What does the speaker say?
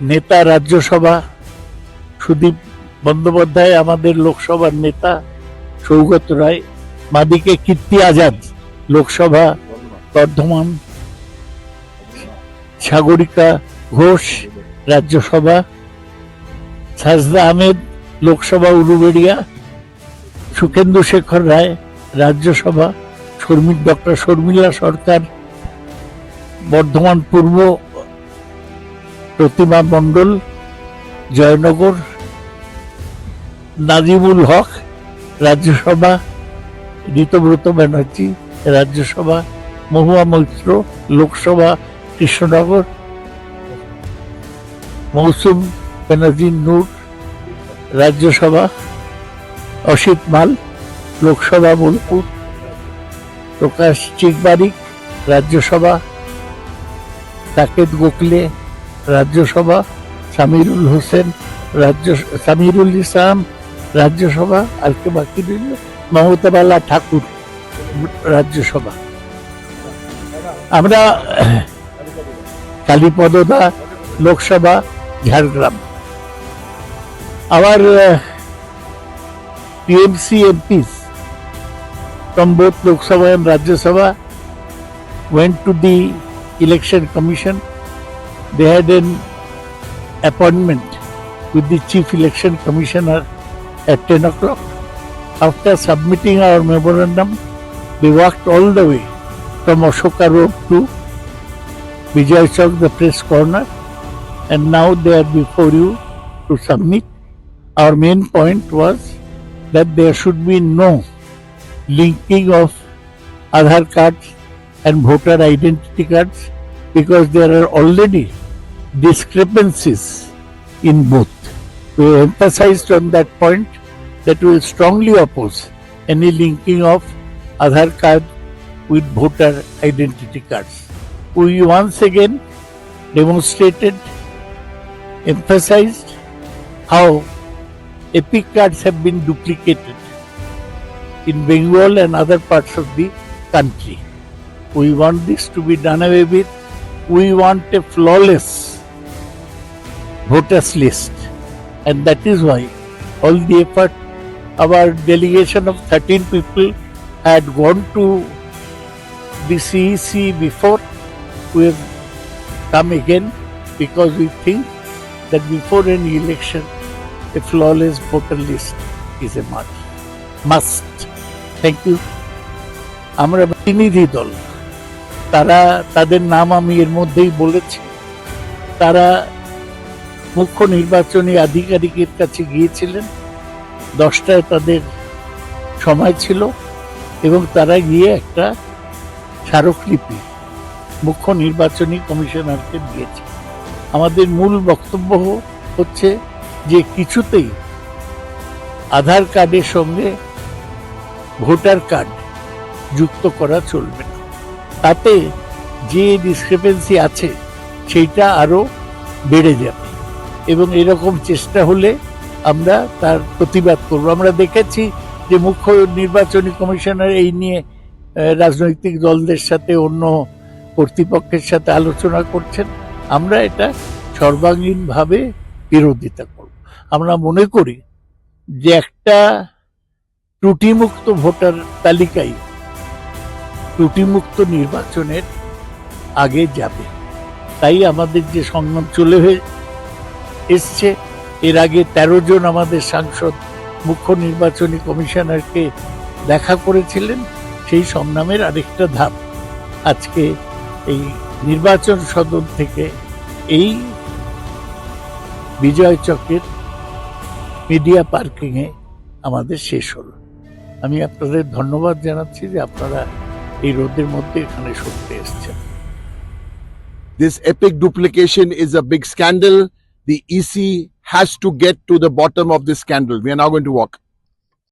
নেতা রাজ্যসভা, সুদীপ বন্দ্যোপাধ্যায় আমাদের লোকসভার নেতা, সৌগত রায় বাদিকে কীর্তি আজাদ, লোকসভা বর্ধমান, সাগরিকা ঘোষ, রাজ্যসভা, সাজদা আহমেদ, লোকসভা উলুবেড়িয়া সুখেন্দু শেখর রায়, রাজ্যসভা, শর্মিল, ডক্টর শর্মিলা সরকার, বর্ধমান পূর্ব প্রতিমা মণ্ডল, জয়নগর নাজিমুল হক, রাজ্যসভা, ঋতব্রত ব্যানার্জি, রাজ্যসভা, মহুয়া মৈত্র, লোকসভা, কৃষ্ণনগর, মৌসুম ব্যানার্জি নূর, রাজ্যসভা, অসিত মাল, লোকসভা বোলপুর, প্রকাশ চিকবারিক, রাজ্যসভা সাকেত গোখলে রাজ্যসভা, সামিরুল হোসেন, রাজ্য, সামিরুল ইসলাম, রাজ্যসভা, আর কে বাকি রইল? মমতা বালা ঠাকুর, রাজ্যসভা। আমরা কালীপদদা লোকসভা, ঝাড়গ্রাম। আবার TMC MPs from both Lok Sabha and Rajya Sabha went to the. They had an appointment with the chief election commissioner at 10 o'clock. After submitting our memorandum, they walked all the way from Ashoka Road to Vijay Chowk, the press corner, and now they are before you to submit. Our main point was that there should be no linking of Aadhaar cards and voter identity cards because there are already discrepancies in both. We emphasized on that point that we will strongly oppose any linking of Aadhaar card with voter identity cards. We once again demonstrated, emphasized how epic cards have been duplicated in Bengal and other parts of the country. We want this to be done away with. We want a flawless voters list. And that is why all the effort, our delegation of 13 people had gone to the CEC before. We have come again because we think that before any election, a flawless voter list is a must. Must. Thank you আমরা প্রতিনিধি দল তারা তাদের নাম আমি এর মধ্যেই বলেছি। তারা মুখ্য নির্বাচনী আধিকারিকের কাছে গিয়েছিলেন। দশটায় তাদের সময় ছিল এবং তারা গিয়ে একটা স্মারকলিপি মুখ্য নির্বাচনী কমিশনারকে দিয়েছে। আমাদের মূল বক্তব্য হচ্ছে যে কিছুতেই আধার কার্ডের সঙ্গে ভোটার কার্ড যুক্ত করা চলবে তাতে যে ডিসক্রিপেন্সি আছে, সেইটা আরও বেড়ে যাবে। এবং এরকম চেষ্টা হলে আমরা তার প্রতিবাদ করব। আমরা দেখেছি যে মুখ্য নির্বাচনী কমিশনার এই নিয়ে রাজনৈতিক দলদের সাথে অন্য কর্তৃপক্ষের সাথে আলোচনা করছেন। আমরা এটা সর্বাঙ্গীনভাবে বিরোধিতা করব। আমরা মনে করি যে একটা ত্রুটিমুক্ত ভোটার তালিকায় ত্রুটিমুক্ত নির্বাচনের আগে যাবে। তাই আমাদের যে সংগ্রাম চলে হয়ে এসছে, এর আগে তেরো জন আমাদের সাংসদ মুখ্য নির্বাচনী কমিশনারকে দেখা করেছিলেন, সেই সংগ্রামের আরেকটা ধাপ। আজকে এই নির্বাচন সদন থেকে এই বিজয় চকের মিডিয়া পার্কিংয়ে আমাদের শেষ হলো। আমি আপনাদের ধন্যবাদ জানাচ্ছি যে আপনারা এই রোদের মধ্যে এখানে শুনতে এসছেন This epic duplication is a big scandal. The EC has to get to the bottom of this scandal. We are now going to walk.